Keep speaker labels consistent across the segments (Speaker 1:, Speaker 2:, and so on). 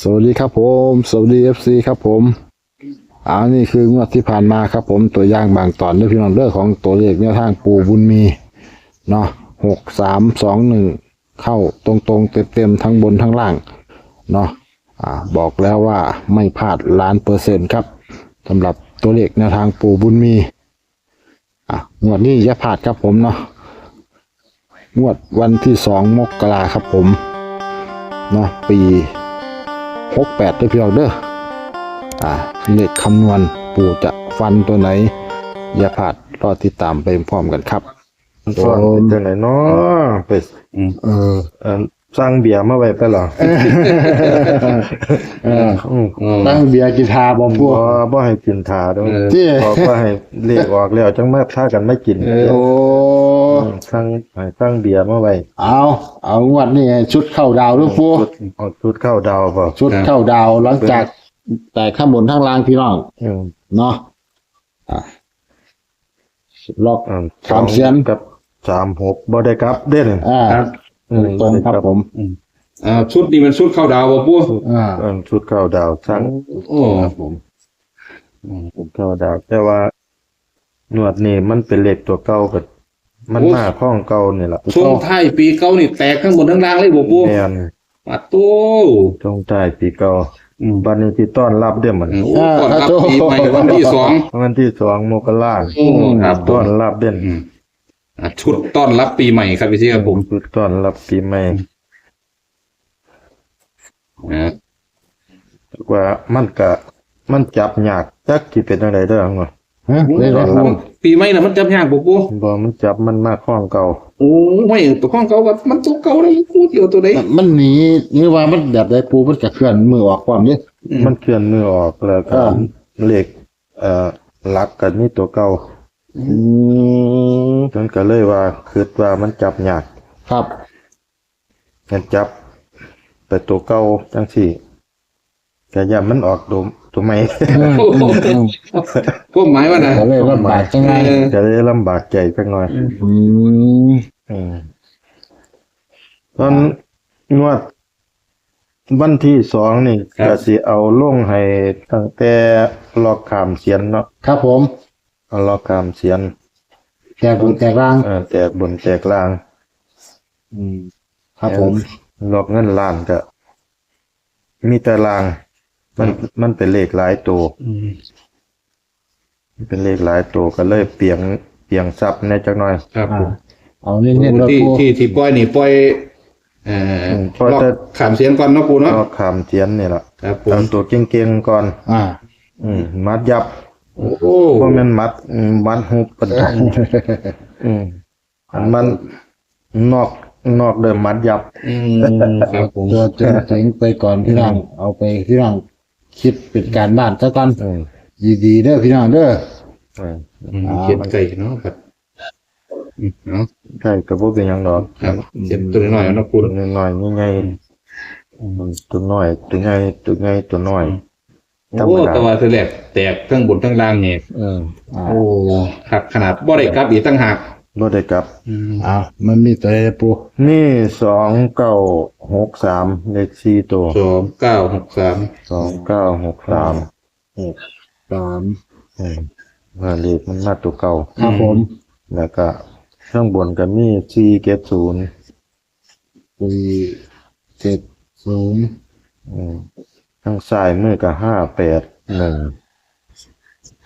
Speaker 1: สวัสดีครับผม สวัสดีเอฟซีครับผมอ่านี่คืองวดที่ผ่านมาครับผมตัวอย่างบางตอนเรื่องพี่น้องเรื่องของตัวเลขแนวทางปูบุญมีเนาะหกสามสองหนึ่งเข้าตรงตรงเต็มเต็มๆทั้งบนทั้งล่างเนาะอ่าบอกแล้วว่าไม่พลาดล้านเปอร์เซ็นต์ครับสำหรับตัวเลขแนวทางปูบุญมีอะงวดนี้อย่าพลาดครับผมเนาะงวดวันที่สองมกราครับผมเนาะปี หกแปดด้วยพี่น้องเด้ออ่าเลขคำนวณปู่จะฟันตัวไหน อย่าพลาดรอติดตามไปพร้อมกันครับ
Speaker 2: สอนเป็นจังไหนเนาะไป
Speaker 1: เออ
Speaker 2: เอ่อสร้างเบียร์มาไว้ไปเหรอ
Speaker 1: เออ
Speaker 2: อืม
Speaker 1: ตั้งเบียร์กีทาบอมพว
Speaker 2: บ่
Speaker 1: ก
Speaker 2: บ่ให้กินทาด้วย
Speaker 1: ที่
Speaker 2: บอกว่าให้เลขออกแล้วจังมาพากันไม่กิน
Speaker 1: โอ้
Speaker 2: ม สร้างให้สร้างเบียร์มาไว้
Speaker 1: เอาเอางวดนี่ไงชุดเข้าดาวลูกปู
Speaker 2: ชุดเอาชุดเข้าดาวเปล่า
Speaker 1: ชุดเข้าดาวหลังจาก แต่ข้างบนข้างล่างพี่น้อง
Speaker 2: อืม
Speaker 1: เนาะอะล็อก
Speaker 2: อ่า
Speaker 1: สามเสียน
Speaker 2: กับสามหกบ่ได้กลับเด้น
Speaker 1: อ่า
Speaker 3: ครับ
Speaker 2: อืม
Speaker 1: ตรงครับผม
Speaker 3: อ่าชุดนี้มันชุดเข้าดาวบ่ปู
Speaker 1: อ่า
Speaker 2: อืมชุดเข้าดาวสร้าง
Speaker 3: โอ้
Speaker 1: ครับผม
Speaker 2: ชุดเข้าดาว แต่ว่าหนวดนี่มันเป็นเลขตัวเก่าก็ มันมาข้องเก่านี่ล่ะ
Speaker 3: ช่วงท้ายปีเก่านี่แตกข้างบนทั้งล่างเลยบ่ปู
Speaker 2: แม่น
Speaker 3: ปัดตู้
Speaker 2: จงใจปีเก่า
Speaker 3: อืม
Speaker 2: บันนี้ที่ต้อนรับเด้อมัน
Speaker 3: โอ้ก่อนรับปีใหม่วันที่สอง
Speaker 2: วันที่สองมกรา
Speaker 3: โอ้ครับ
Speaker 2: ต้อนรับเด่น
Speaker 3: อืมอะชุดต้อนรับปีใหม่ครับพี่เชี่ครับผม
Speaker 2: ชุดต้อนรับปีใหม่
Speaker 3: อ่า
Speaker 2: ว่ามันก็มันจับยากจักสิเป็นจังไดเด้อเนาะ
Speaker 1: ฮะได้ไหม
Speaker 2: ครับ
Speaker 3: ปีใหม่น่ะมันจับยากบ่ปู
Speaker 2: บ่มันจับมันมาข้องเก่า
Speaker 3: โอ้ไม่ตัวข้องเก่ากับมันตัวเก่าเลยปูเดียวตัวใด
Speaker 1: มันหนีนี่ว่ามันแบบได้ปูมันจะเคลื่อนมือออกความนี้
Speaker 2: มันเคลื่อนมือออกแล้วก็
Speaker 1: อ่า
Speaker 2: เลขเอ่อหลักกันนี่ตัวเก่า
Speaker 1: อืม
Speaker 2: จนก็เลยว่าคิดว่ามันจับยาก
Speaker 1: ครับ
Speaker 2: งั้นจับไปตัวเก่าจังซี่ ก็อย่ามันออกตัวตัวใหม่
Speaker 3: โอ้โหพวกหมายว่านะ
Speaker 1: ก็เลยลำบากจังไง
Speaker 3: เออ
Speaker 2: จะได้ลำบากใจสักหน่อย
Speaker 1: อืม
Speaker 2: อืมตอนนวด วันที่สองนี่ก็สิเอาลงให้ตั้งแต่ลอกขามเสียนเนาะ
Speaker 1: ครับผม
Speaker 2: เอาลอกขามเสียน
Speaker 1: แจกบุญแจกร่าง
Speaker 2: เออแจกบนแจกล่าง
Speaker 1: อืมครับผม
Speaker 2: ลอกเงินล้านก็มีแต่ล่าง มันมันเป็นเลขหลายตัว
Speaker 3: อืม
Speaker 2: มันเป็นเลขหลายตัวก็เลยเปลี่ยงเปลี่ยงซับในจักหน่อย
Speaker 3: ครับผ
Speaker 1: อ่ามเอาเน้นๆแล้ว
Speaker 3: ที่
Speaker 1: ปู
Speaker 3: ที่ที่ปล่อยนี่ปล่อยเอ่อ
Speaker 2: มปล่อย
Speaker 3: ลอก
Speaker 2: แต่
Speaker 3: ขามเสียงก่อนเนาะปูเนาะ
Speaker 2: ลอกขามเสียนนี่ล่ะ
Speaker 3: ครับผ
Speaker 2: เอา
Speaker 3: ม
Speaker 2: ตัวเก่งๆก่อน
Speaker 1: อ่า
Speaker 2: อืมมัดยับ
Speaker 3: โอ้โห
Speaker 2: พวกนั้นมัดอืมมัดหุบปันทังอืมอันมันนอกนอกเดิมมัดยับ
Speaker 3: อืม ครับผม
Speaker 1: ตัวเจ๋งเจ๋งไปก่อนพี่น้องเอาไปพี่น้อง คิดเป็นการบ้านซะก่อน
Speaker 2: อืม
Speaker 1: ดีๆเด้อพี่น้องเด้อ
Speaker 2: อืม
Speaker 3: อืมเขียนไก่เนาะครับอืมเนาะ
Speaker 2: ใช่กับพวกเป็นหยังดอก
Speaker 3: ครับเขียนตัวน้อยๆเนาะปู
Speaker 2: ตัวน้อยๆง่ายๆอืมตัวน้อยตัวใหญ่ตัวใหญ่ตัวน้อย ธรร
Speaker 3: โอ้
Speaker 2: มดา
Speaker 3: แตัวาเธอแหลกแตกทั้งบนทั้งล่างเนี่ย
Speaker 1: เอออ่า
Speaker 3: โอ้หักขนาดบ่ได้กลับอีกตั้งหัก
Speaker 2: บ่ได้กลับ
Speaker 3: อืม
Speaker 1: อ่ามันมีตัวอะไรปู
Speaker 2: นี่สองเก้าหกสามเลขสี่ตัว
Speaker 3: สองเก้าหกสาม
Speaker 2: สองเก้าหกสาม
Speaker 1: หกสาม
Speaker 2: อืมว่าเลขมันมาตัวเก่า
Speaker 1: ครับผม
Speaker 2: แล้วก็ข้างบนก็มีสี่เจ็ดศูนย์
Speaker 1: สี่เจ็ดศูนย์
Speaker 2: อืมข้างซ้ายมือก็ห้าแปดหนึ่ง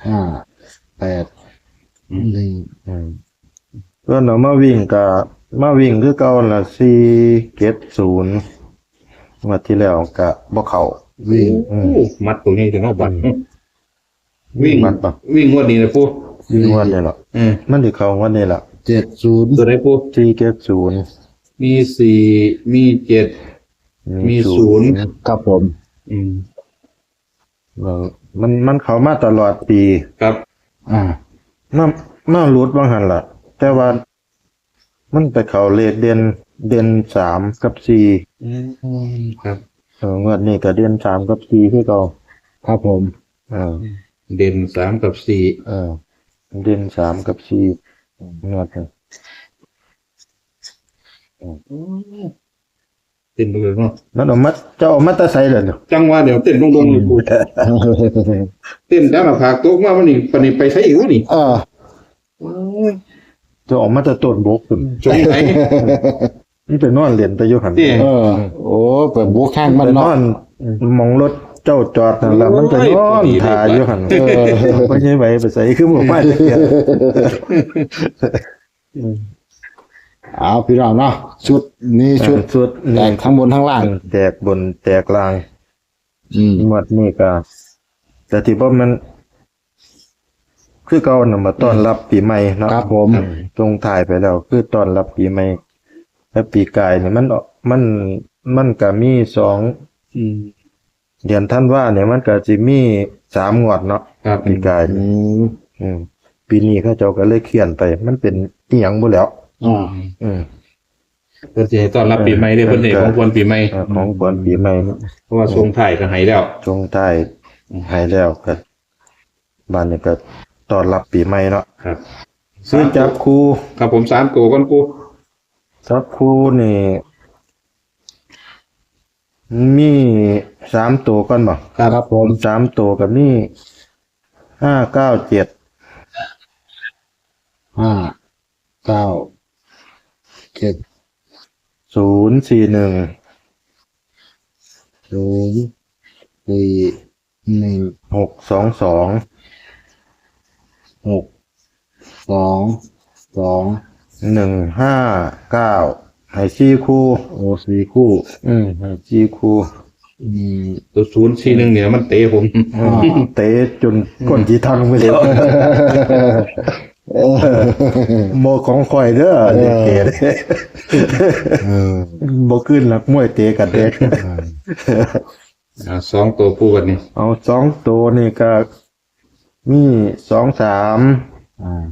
Speaker 1: ห้าแปดหนึ่ง
Speaker 2: อืม ก็เนาะมาวิ่งก็มาวิ่งคือเก่าละสี่เจ็ดศูนย์งวันที่แล้วก็บ่เข้า
Speaker 1: วิ่ง
Speaker 3: โอ้มัดตัวนี้ถึงเอาบัตรวิ่ง
Speaker 2: มัดปะ
Speaker 3: วิ่งงวดนี้นะปู
Speaker 2: วิ่งงวันนี้ล่ะ
Speaker 3: เออ
Speaker 2: มันสิเข้างวันนี้ล่ะ
Speaker 1: เจ็ดศูนย์
Speaker 3: ตัวไหนปู
Speaker 2: สี่เจ็ดศูนย์
Speaker 3: มีสี่มีเจ็ด มีศูนย์
Speaker 1: ครับผม
Speaker 3: อืม
Speaker 2: เออมันมันเข้ามาตลอดปี
Speaker 3: ครับ
Speaker 1: อ่า
Speaker 2: มามาหลุดบางหันล่ะ แต่ว่ามันไปเข้าเลขเด่นเด่นสามกับสี่
Speaker 3: อืมครับ
Speaker 2: เอองวดนี้ก็เด่นสามกับสี่คือเก่า
Speaker 1: ครับผม
Speaker 2: เออ
Speaker 3: เด่นสามกับสี่
Speaker 2: เออ เด่นสามกับสี่งวดนี้
Speaker 3: เต้นเลยเนาะ
Speaker 2: นั่นเอามาเจ้าเอามาแตะไซเลยเนาะ
Speaker 3: จังว่าเดี๋ยวเต้นลงๆอยู่กูเต้นด้านหน้าผากตกมาวันนี้ปานนี้ไปใช้อีกวะนี่
Speaker 1: เออ
Speaker 2: เจ้าเออกมาแตะต้นบกพุ่น
Speaker 3: จงไหน
Speaker 2: นี่เป็นนอนเรียนไปอยู่หัน
Speaker 3: นี่
Speaker 1: เออ โอ้เปิดบุกข้างมัน
Speaker 2: ไปน
Speaker 1: เนาะ
Speaker 2: อนมองรถเจ้าจอดนั่นแหละมันไปนอนถ่ายอยู่หัน
Speaker 1: เออ
Speaker 2: ไม่ใช่ไหวไปใส่คือบ่มาจักเที่ย
Speaker 1: เอาพี่น้องเนาะชุดนี้ชุด
Speaker 2: สุด
Speaker 1: แตกทั้งบนทั้งล่าง
Speaker 2: แตกบนแตกล่าง
Speaker 1: อืม
Speaker 2: หมดนี่ก็แต่ที่ว่ามัน คือเก่าน่ะมาต้อนรับปีใหม่เนาะ
Speaker 1: ครับผม
Speaker 2: ตรงถ่ายไปแล้ว คือต้อนรับปีใหม่แล้วปีกายเนี่ยมันมันมันก็มีสอง
Speaker 3: อืม
Speaker 2: เดือนท่านว่าเนี่ยมันก็สิมีสามงวดเนาะ
Speaker 3: ครับ
Speaker 2: ปีกาย
Speaker 1: อืม
Speaker 2: อืมปีนี้เขาเจ้าก็เลยเขียนไป มันเป็นอีหยังบ่แล้ว
Speaker 1: อ่า
Speaker 2: อืม
Speaker 3: เพื่อจะให้ต้อนรับปีใหม่ด้วยเพื่อนเอกของควรปีใหม่
Speaker 2: เอ่อของควรปีใหม่เนาะ
Speaker 3: เพราะว่าทรงถ่ายก็ให้แล้ว
Speaker 2: ช่วงใต้หายแล้วก็บ้านนี้ก็ ต้อนรับปีใหม่เนาะ
Speaker 3: ครับ
Speaker 2: ซื้อจับคู่
Speaker 3: ครับผมสามตัวก้อนกู
Speaker 2: จับคู่นี่ มีสามตัวก่อนบ่
Speaker 1: ครับผม
Speaker 2: สามตัวกับนี่ห้าเก้าเจ็ด
Speaker 1: ห้าเก้าเจ็ด
Speaker 2: ศูนย์สี่หนึ่ง
Speaker 1: ศูนย์สี่หนึ่ง
Speaker 2: หกสองสอง
Speaker 1: หกสองสอง
Speaker 2: หนึ่งห้าเก้าให้สี่คู่
Speaker 1: โอสี่คู่
Speaker 2: อืมให้สี่คู่
Speaker 1: อืม
Speaker 3: ตัวศูนย์สี่หนึ่งเนี่ยมันเตะผม
Speaker 2: อืมเตะจนก้นจีทังไปแล้วโมของข่อยเด้อเด็กเตะเด้
Speaker 1: เออ
Speaker 2: บ่ขึ้นหลักมวยเตะกันเด็ก
Speaker 3: อ่าสองตัวคู่กันนี่
Speaker 2: เอาสองตัวนี่ก็ มีสองสาม
Speaker 1: อ่า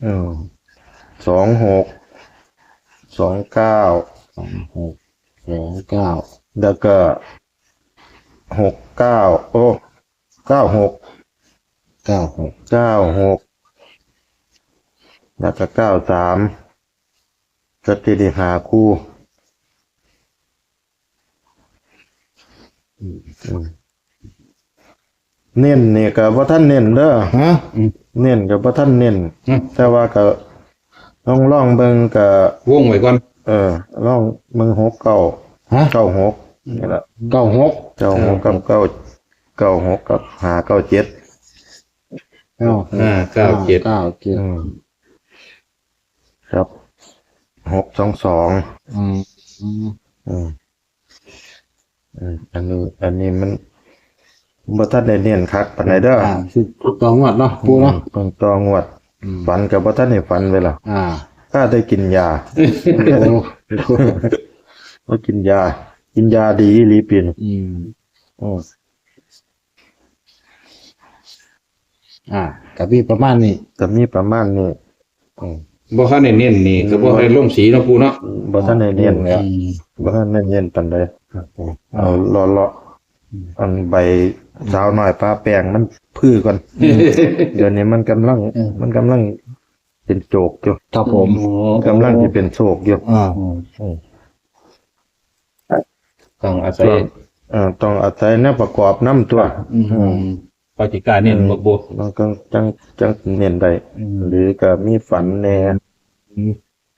Speaker 2: เออสองหกสองเก้า
Speaker 1: สองหกสองเก้า
Speaker 2: แล้วก็หกเก้าโอ้เก้าหก
Speaker 1: เก้าหก
Speaker 2: เก้าหกแล้วก็เก้าสามสติดิหาคู่อืม เน้นเนี่ยกับว่าท่านเน้นเด้อ
Speaker 1: ฮะ
Speaker 2: เน้นกับว่าท่านเน้น
Speaker 3: อืม
Speaker 2: แต่ว่าก็ลองลองเบิ่งกับ
Speaker 3: วงไว้ก่อน
Speaker 2: เออลองเบิ่งหกเก้า
Speaker 1: ฮะ
Speaker 2: เก้าหกนี่แหละ
Speaker 1: เก้าหก
Speaker 2: เก้าหกกับเก้าเก้าหกกับหาเก้าเจ็ด
Speaker 1: เก้า
Speaker 3: ห้าเก้าเจ็ด
Speaker 1: เก้าเจ็ด
Speaker 2: อืมครับหกสองสอง
Speaker 1: อืมอืม
Speaker 2: อืมอืมอันนี้อันนี้มัน บ่ทันได้เนียนคักปานใดเด้อ
Speaker 1: อ่าสิต่องวดเนาะปูเนาะ
Speaker 2: เพิ่งตองวด
Speaker 1: อืม
Speaker 2: ฝันกับบ่ทันได้ฝันเวลา
Speaker 1: อ่า
Speaker 2: ถ้าได้กินยา
Speaker 1: โอ้
Speaker 2: ว่ากินยา กินยาดีอีหลีเปลี่ยน
Speaker 1: อืม
Speaker 2: อืม
Speaker 1: อ่ากับพี่ประมาณนี้
Speaker 2: ก็มีประมาณนี้อืม
Speaker 3: บ่คันได้เน้นนี่ก็บ่ให้ลงสีเนาะปูเนาะ
Speaker 2: บ่ทันได้เนียนแล้ว
Speaker 3: อืม
Speaker 2: บ่ทันได้เนียนปานใดเอาเลาะๆ อันใบสาวน้อยป้าแป้งมันพื้อก่อน เดี๋ยวนี้มันกำลังมันกำลังเป็นโจกอยู่
Speaker 1: ครับผม
Speaker 2: กำลังจะเป็นโศกอยู่
Speaker 1: อ่า
Speaker 3: ต้องอาศัย
Speaker 2: เอ่อต้องอาศัยแนวประกอบน้ำตัว
Speaker 3: อืมปฏิการเน้นบ่บ่
Speaker 2: มันก็จังจังเน้นได้หรือก็มีฝันแน่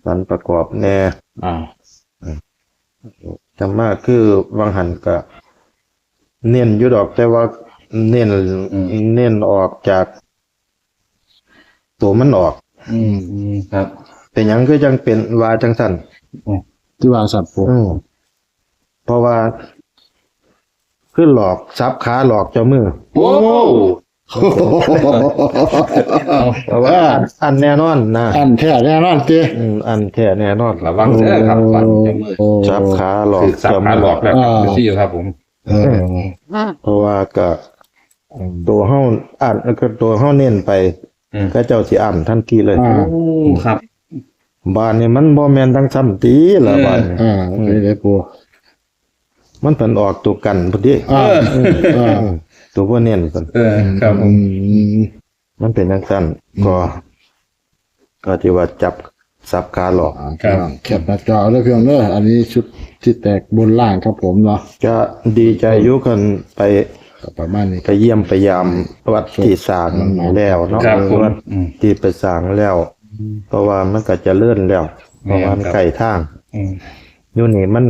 Speaker 2: ฝันประกอบแน่
Speaker 1: อ่า
Speaker 2: จำมากคือวังหันก็ เน้นอยู่ดอกแต่ว่าเน้นเน้นออกจาก ตัวมันออก
Speaker 1: อืม
Speaker 3: อืมครับ
Speaker 2: เป็นหยังก็จังเป็นว่าจังสั่น
Speaker 1: ที่วางสัตว์ปู
Speaker 2: อืมเพราะว่าคือหลอกซับขาหลอกเจ้ามือ
Speaker 3: โอ้
Speaker 2: เพราะว่าอันอันแน่นอนนะ
Speaker 1: อันแท้แน่นอนเจ้
Speaker 2: อืมอันแท้แน่นอน
Speaker 3: ระวังเด้อครับฟันจะมือ
Speaker 1: โอ้
Speaker 2: ซับขาหลอก
Speaker 3: คือสับ
Speaker 2: เจ้า
Speaker 3: ขา
Speaker 2: มือ
Speaker 3: หลอกแล้ว
Speaker 1: อ่า
Speaker 3: ซี่ครับผม
Speaker 1: เออ
Speaker 2: เพราะว่าก็ตัวเฮาอ่านก็ตัวเฮาเน้นไป
Speaker 3: อืม
Speaker 2: ก็เจ้าสิอ่านทันทีเลย
Speaker 1: อ่า
Speaker 3: ครับ
Speaker 2: บ้านนี่มันบ่แม่นทั้งซ้ำตีละบ้านนี่
Speaker 1: อ่าไปเลยปู
Speaker 2: มันเพิ่นออกตัวกันพอดี
Speaker 1: อ่าอ่า
Speaker 2: ตัวบ่เน้นเพิ่น
Speaker 3: เออครับผ
Speaker 1: อื
Speaker 3: ม
Speaker 1: ม
Speaker 2: มันเป็นจังซั่นก็ ก็ที่ว่าจับ สับขาหลอก
Speaker 1: อ่าพี่น้องแคปหน้าจอเลยพี่น้องเด้ออันนี้ชุดที่แตกบนล่างครับผมเนาะ
Speaker 2: ก็ดีใจอยุกันไป
Speaker 1: ก็ประมาณนี้
Speaker 2: ไปเยี่ยมไปยามวัดที่สร้างแล้วเนาะ
Speaker 3: ครับผม
Speaker 2: วัด
Speaker 3: อืม
Speaker 2: ที่ไปสร้างแล้ว เพราะว่ามันก็เจะเลื่อนแล้ว เพราะว่ามัน
Speaker 3: ครับ
Speaker 2: ไก่ทาง
Speaker 3: อืม
Speaker 2: อยู่นี่มัน